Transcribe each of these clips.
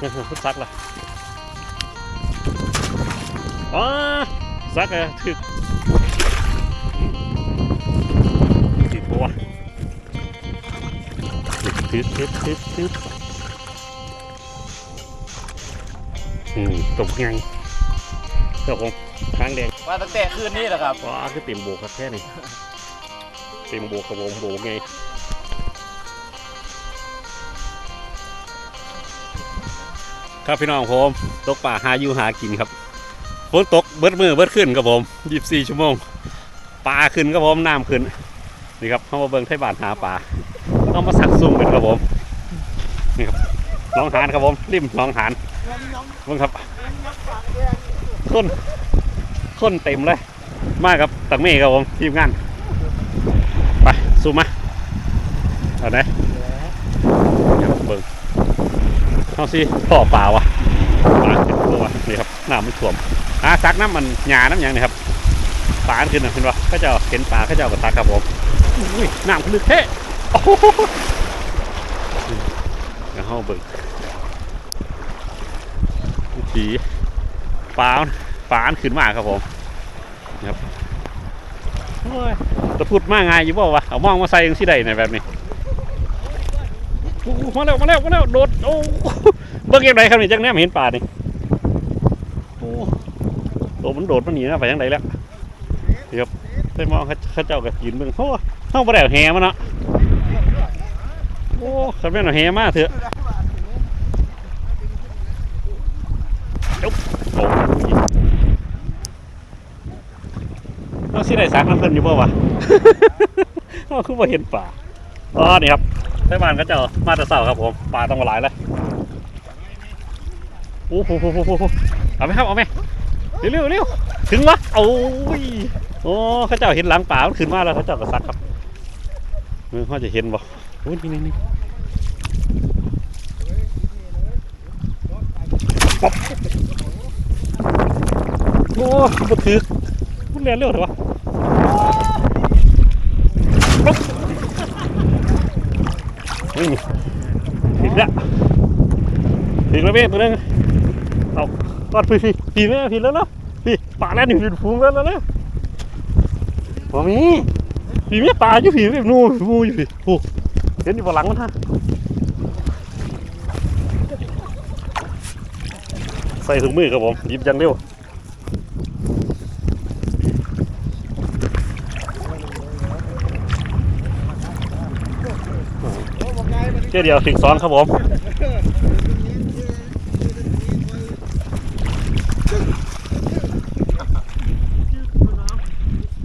พุทซักล่ะอ๋อซักอะถึกถึกปะวะถึกถึกถึกถึกอืมตกไงครับผมทางแดงมาตั้งแต่คืนนี้แหละครับว้าคือเต็มโบกครับแค่นี้เต็มโบกกระวงโบกไง ครับพี่น้องผมตกป่าหาอยู่หากินครับฝนตกเบิดมือเบิดขึ้นครับผม24ชั่วโมงปลาขึ้นครับผมน้ำขึ้นนี่ครับเข้ามาเบิ่งไทยบานหาปลาต้องมาสักซุ่มกันครับผมนี่ครับหน้องหานครับผมริมหน้องหานเบิ่งครับคนคนเต็มเลย มากับตังเมฆครับผมทีมงานไปซูมมาเอาไหนเดี๋ยวเบิ่ง เอาสิพ่อปลาวะปลาขึ้นตัวนี่ครับน้ำมันท่วมอ่าซักน้ำมันหยาน้ำหยังนี่ครับปลาขึ้นนะเห็นปะเข้าเจ้าเห็นปลาเข้าเจ้าก็ซักครับผมอุ้ยน้ำขึ้นลึกเท่โอ้โหเดี๋ยวเข้าเบิ่งวิถีปลาปลาขึ้นมาครับผมโอ้ยจะพูดมากไงอยู่บ่าวะเอามองมาใส่ยังสิได้ในแบบนี้ มาแล้วมาแล้วมาแล้วโดดโอ้เบิ่งยังไงครับนี่จังแนมเห็นป่านี่โอ้โดดมันโดดมันหนีนะไปยังไงแล้วนี่ครับไปมองเขาเขาเจ้ากับกินเบิ่งโอ้เข้าไปแล้วแหมันเนาะโอ้ขับแม่นเอาแหมาเถอะจุ๊บโอ้ยเราสิได้ซักน้ำเพิ่นอยู่บ่วะเราคือบ่เห็นป่าอ๋อนี่ครับ ไต้บ้านก็เจะมาแต่เช้าครับผมปลาต้องมาหลายเลยโอ้โหเอาไหมครับเอาไหมเร็วเร็วเร็วถึงวะโอ้ยโอ้เขาเจ้าเห็นหลังป่ามันขึ้นมาแล้วเขาเจ้าก็ซักครับเออเขาจะเห็นบ่โอ้ยนี่นี่นี่ป๊อบโอ้บ่ถือมันเรียนเร็วเถอะวะ นี่ถึงแล้วถึงแล้วเว้ยตัวนึงเอากอดพี่พี่พี่แม่พี่แล้วเนาะพี่ป่าแล้วนี่พี่ฟูงแล้วแล้วนะบ่มีพี่แม่ป่าอยู่พี่แม่นูนูอยู่พี่โอ้เห็นอยู่บนหลังมันฮะใส่ถุงมือครับผมหยิบยังเร็ว เจ้าเดียวถึงสองครับผม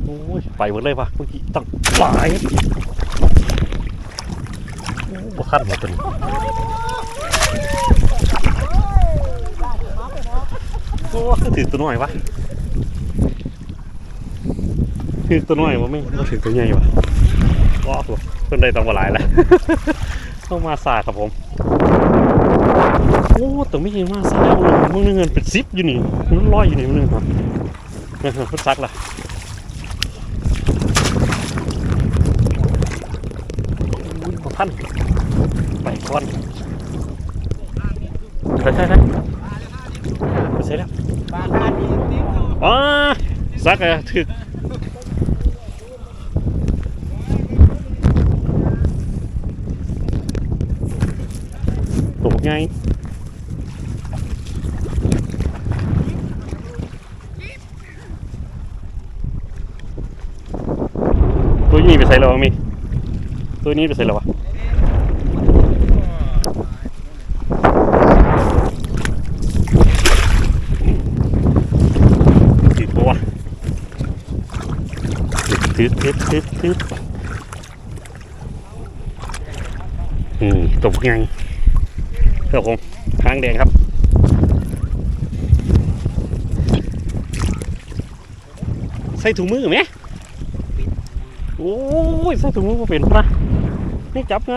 โอ้ยไปหมดเลยว่ะเมื่อกี้ต้องหลายโอ้บ่คันหมดตัวนี้โอ้ถือตัวน้อยวะถือตัวน้อยวะไม่ถือตัวใหญ่วะว้าวเพิ่นได้ต้องมาหลายแล้ว ต้องมาสาครับผม โอ้แต่ไม่ใช่มาสามึงนึงเงินเป็นซิปอยู่นี่มันลอยอยู่นี่มึงนึงครับนะครับพุทซักล่ะท่านไปก่อนใช่ใช่ใช่ไปใช่แล้วอ๋อซักอะถึก ไงตัวนี้ไปใส่เราไหมตัวนี้ไปใส่เราวะตึ๊ดตึ๊ดตึ๊ดตึ๊ดอืมตกยัง ครับผมทางแดงครับ ใส่ถุงมือไหมโอ้ยใส่ถุงมือบ่เป็นนะนี่จับไง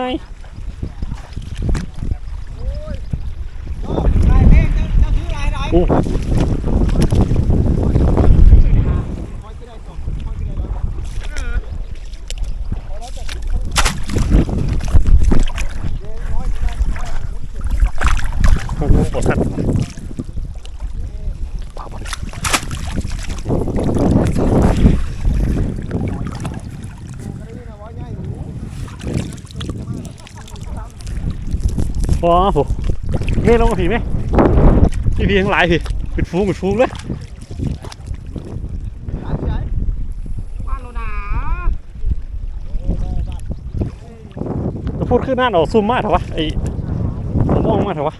โอ้ บททันปลาบอล อ๋อโหเม่ลงมาผีไหมพี่พี่ทั้งหลายพี่เป็นฟูงเป็นฟูงเลยจะพูดขึ้นหน้าออกซุ่มมากเถอะวะไอ้มองมากเถอะวะ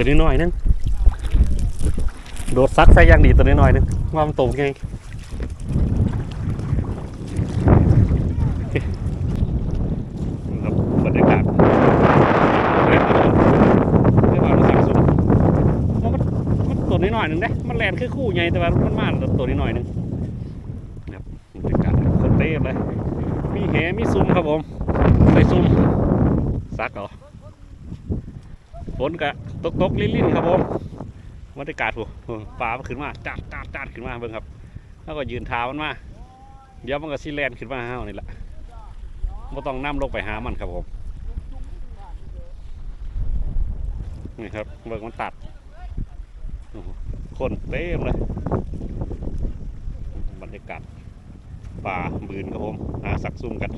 ตัวนี้หน่อยนึงโดดซักใส่ยางดีตัวนี้หน่อยนึงว่ามันโตไงครับบรรยากาศเฮ้ยไม่ว่ามันสักสุดมันมันตัวนี้หน่อยนึงเด้มันแลนคือคู่ไงแต่ว่ามันมาตัวนี้หน่อยนึงครับบรรยากาศคนเต็มเลยมีแหมีซุ้มครับผมใส่ซุ้มซักเหรอ ฝนกะตกตกลิ้นๆครับผมบรรยากาศโหปลามันขึ้นมาจัดจัดจัดขึ้นมาเบิ่งครับ แล้วก็ยืนเท้ามันมาเดี๋ยวมันก็ซีแลนขึ้นมาห้าวนี่แหละไม่ต้องนํลงไปหามันครับผมนี่ครับเบิ่งมันตัดคนเต็มเลยบรรยากาศป่าบืนครับผมหาสักซุ่มกัน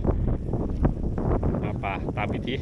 หาปลาตามพิธี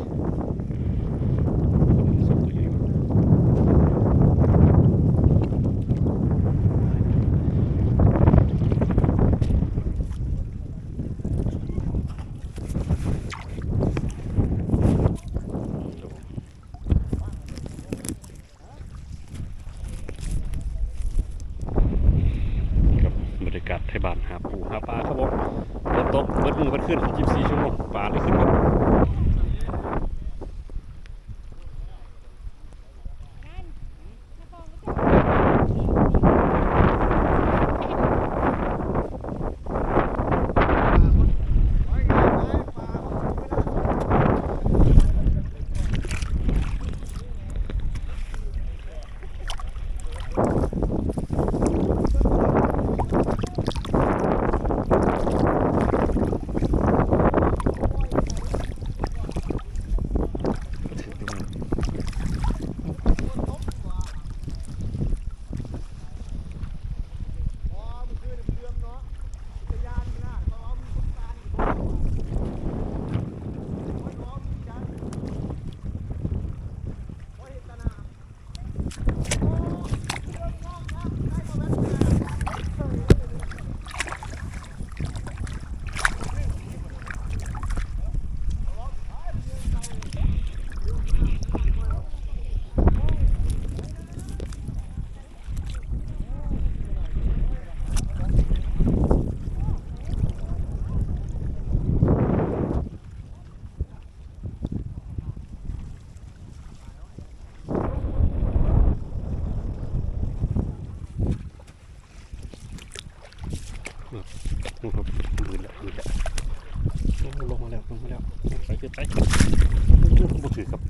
มือแล้วมือแล้วลงมาแล้วลงมาแล้วใส่เยอะไปบุถือครับ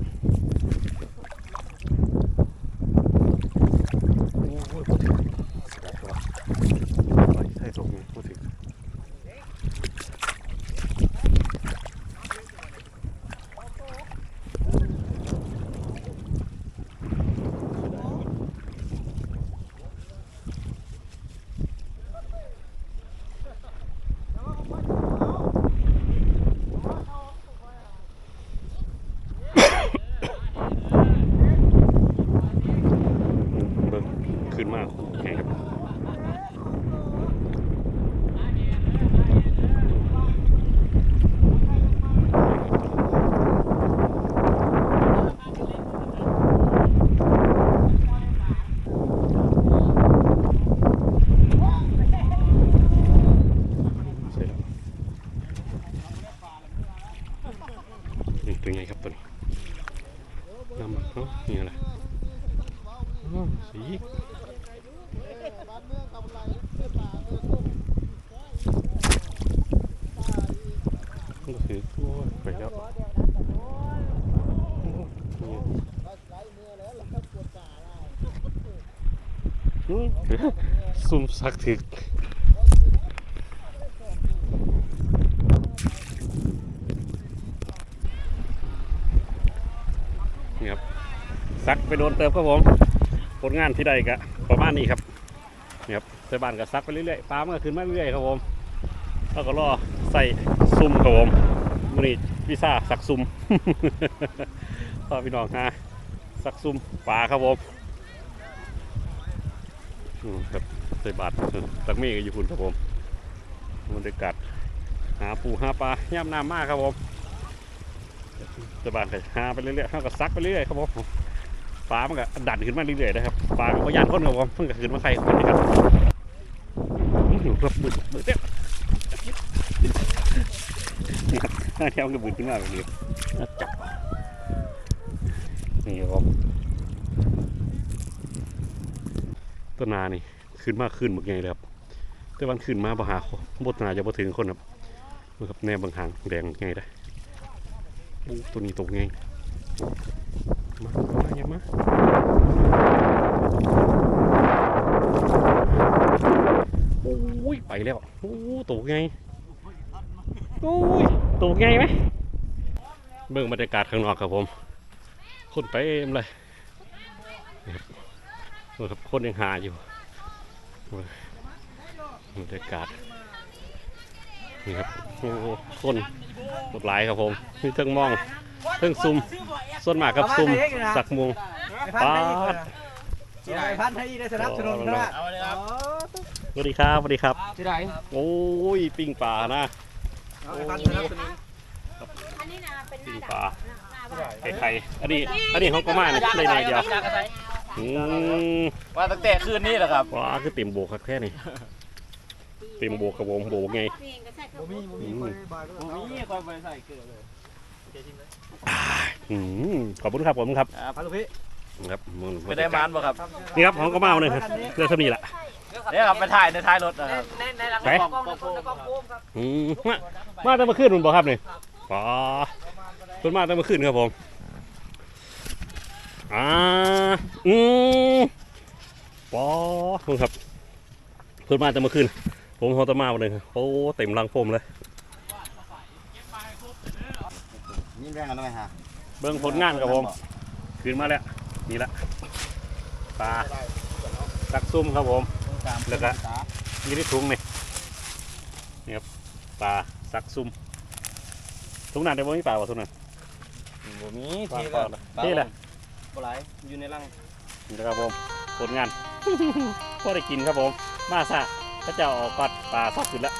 ซุ่มสักถึกนี่ครับซักไปโดนเติมครับผมผลงานที่ใดก็ประมาณนี้ครับนี่ครับใส่บ้านก็ซักไปเรื่อยๆปลามันก็ขึ้นมาเรื่อยๆครับผมแล้วก็รอใส่ซุ่มครับผมมือนี้พิซซ่าสักซุ่มพ่อพี่น้องฮะสักซุ่มปลาครับผม ครับใส่บาทตักเมฆก็อยู่คุณครับผมบรรยากาศหาปูหาปลาย่ำน้ำมากครับผมจะบานก็หาไปเรื่อยๆเขาก็ซักไปเรื่อยๆครับผมฟ้ามันก็ดันขึ้นมาเรื่อยๆนะครับฟ้าก็ยานคนครับผมเพิ่งก็ขึ้นมาใครคนนี้ครับอื้อหือครับมืดมืดเต็มนี่ครับหน้าแถวมันก็มืดขึ้นมาแบบนี้ครับนี่ครับผม ต้นนานี่ขึ้นมากขึ้นหมดไงเลยครับแต่วันขึ้นมาบ่หาบทนาจะบ่ถึงคนครับนี่ครับแนวบางหางแดงไงได้โอ้ตัวนี้ตกไงมามาอย่ามาโอ้ยไปแล้วโอ้ตกไงโอ้ยตกไงไหมเบิ่งบรรยากาศข้างนอกครับผมคนไปเอ็มเลย นี่ครับคนยังหาอยู่บรรยากาศนี่ครับโอ้คนหลากหลายครับผมมีเทิงมองเทิงซุ่มส่วนมากกับซุ่มสักมุงป้าดที่ไหนพันให้ได้สนับสนุนครับสวัสดีครับสวัสดีครับที่ไหนโอ้ยปิ้งปลานะอันนี้นะเป็นหปิ้น้างปลาดาบไข่ไข่อันนี้อันนี้เขาก็มาเนี่ยได้หน่อยเดียว อืมว่าตั้งแต่คืนนี้แหละครับว้าคือเต็มโบกครับแค่นี้เต็มโบกกับวงโบกไงเพลงก็ใช่ครับบ่มีบ่มีคอยบายด้วยผมมีคอยไปใส่เกลือเลยอืมขอบคุณครับขอบคุณครับพันลูกพี่ครับมึงไปได้มานบ่ครับนี่ครับของก็มาเอาเลยครับเรื่องเท่านี้แหละเนี่ยครับไปถ่ายในท้ายรถนะครับในในหลังไปกองกองกองโค้งครับอืมมามาแต่เมื่อคืนมันบอกครับนี่ป๋าเพิ่นมาแต่เมื่อคืนครับผม อ่าอืมป๋าเพิ่นครับ เพิ่นมาแต่เมื่อคืน ผมเขาตะมาวันหนึ่งโอ้เต็มรังโฟมเลยยิ้มแรงกันหน่อยฮะเบิ่งผลงานครับผม คืนมาแล้ว นี่ละปลาตักซุ่มครับผม แล้วก็ยี่ที่ถุงนี่นี่ครับปลาสักซุ่มถุงนั้นได้บ่มีปลาบ่ถุงนั้น บ่มีปลาทีปลาละนี่แหละ บ่หลายอยู่ในรังนี่นะครับผมผลงาน พอได้กินครับผม มาซะพระเจ้าออกกัดปลาซอกขึ้นแล้ว